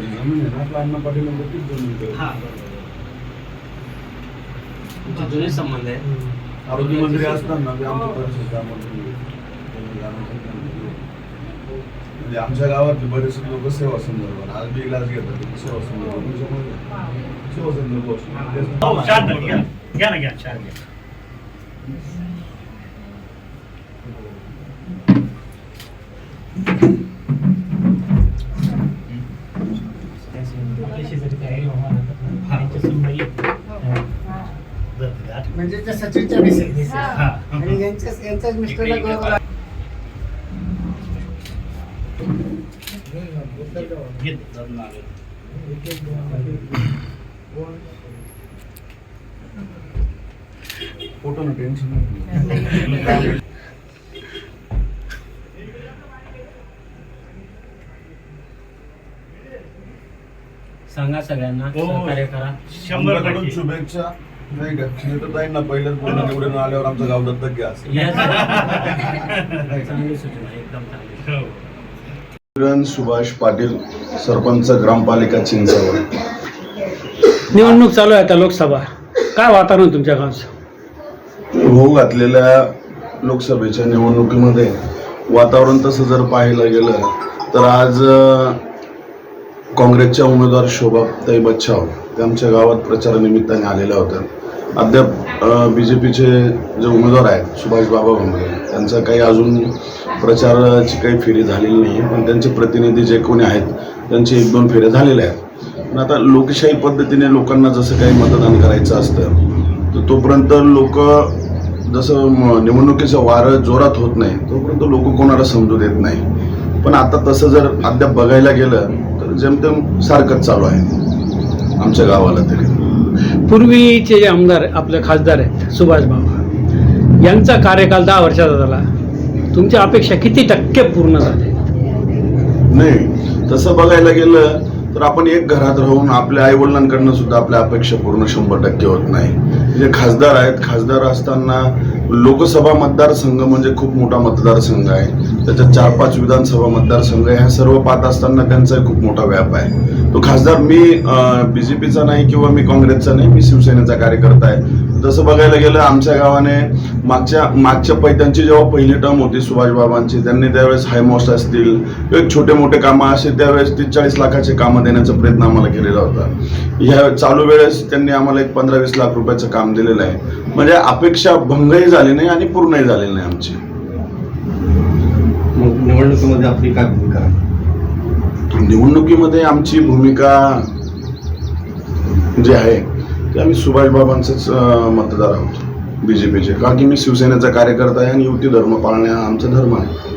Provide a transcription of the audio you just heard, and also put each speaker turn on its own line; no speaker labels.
जमीन आहे ना पाटील.
हा तुमचे जुने संबंध
असताना ते आमच्या केलं. म्हणजे आमच्या गावातले बरेचसे लोक सेवा संदर्भात. आज बी इलाज घेतात सेवा संदर्भात. त्याच्यामुळे सेवा संदर्भ असतो
हो घ्या ना घ्या शांत घ्या.
म्हणजे त्या सचिनच्या मिसेस.
हा.
आणि यांच्या यांच्याच मिस्टरला
इकडे-
गौरव
घे, जाऊन आलो.
फोटो ना टेन्शन
सांगा सगळ्यांना
हो.
सहकार्य करा.
शंभर टक्के.
शुभेच्छा. नाही का निवडून आल्यावर आमचं गाव दत्तक घ्या असं.
या चांगली सूचना आहे, एकदम चांगली.
हो.
किरण सुभाष पाटील सरपंच ग्रामपालिका चिंचावड.
निवडणूक चालू आहे आता लोकसभा. काय वातावरण तुमच्या गावचं?
होऊ घातलेल्या लोकसभेच्या निवडणुकीमध्ये वातावरण तसं जर पाहायला गेलं तर आज अ, काँग्रेसच्या उमेदवार बच्छाव त्यांच्या आमच्या गावात प्रचारानिमित्ताने आलेल्या होत्या. अद्याप बी जे पीचे जे उमेदवार आहेत सुभाष बाबा भोंगले त्यांचा काही अजून प्रचाराची काही फेरी झालेली नाही पण त्यांचे प्रतिनिधी जे कोणी आहेत त्यांचे एक दोन फेऱ्या झालेल्या आहेत. पण आता लोकशाही पद्धतीने लोकांना जसं काही मतदान करायचं असतं तर तोपर्यंत लोक जसं निवडणुकीचं वारं जोरात होत नाही तोपर्यंत लोक कोणाला समजू देत नाही. पण आता तसं जर अद्याप बघायला गेलं जेमतेम सारखंच चालू आहे. आमच्या गावाला तरी.
पूर्वीचे जे आमदार आपले खासदार आहेत सुभाष बाबा यांचा कार्यकाल दहा वर्षाचा झाला. तुमच्या अपेक्षा किती टक्के पूर्ण झाले?
नाही तसं बघायला गेलं तर आपण एक घरात राहून आपल्या आई वडिलांकडनं सुद्धा आपल्या अपेक्षा पूर्ण शंभर टक्के होत नाही. जे खासदार आहेत खासदार असताना लोकसभा मतदारसंघ म्हणजे खूप मोठा मतदारसंघ आहे. त्याच्यात चार पाच विधानसभा मतदारसंघ आहे. ह्या सर्व पाहत असताना त्यांचा खूप मोठा व्याप आहे. तो खासदार मी बीजेपीचा नाही किंवा मी काँग्रेसचा नाही मी शिवसेनेचा कार्यकर्ता आहे. तसं बघायला गेलं आमच्या गावाने मागच्या मागच्या पै त्यांची जेव्हा पहिली टर्म होती सुभाषबाबांची त्यांनी त्यावेळेस हायमॉस्ट असतील किंवा छोटे मोठे कामं असे त्यावेळेस तीस चाळीस लाखाचे कामं देण्याचा प्रयत्न आम्हाला केलेला होता. ह्या चालू वेळेस त्यांनी आम्हाला एक पंधरा वीस लाख रुपयाचं काम दिलेलं आहे. म्हणजे अपेक्षा भंगही झाली नाही आणि पूर्णही झालेली नाही आमची.
मग निवडणुकीमध्ये आपली काय भूमिका? आहे?
निवडणुकीमध्ये आमची भूमिका जी आहे ते आम्ही सुभाषबाबांचंच अं, मतदार आहोत बी जे पीचे का की मी शिवसेनेचा कार्यकर्ता आहे आणि युती धर्म पाळणे हा आमचा धर्म आहे.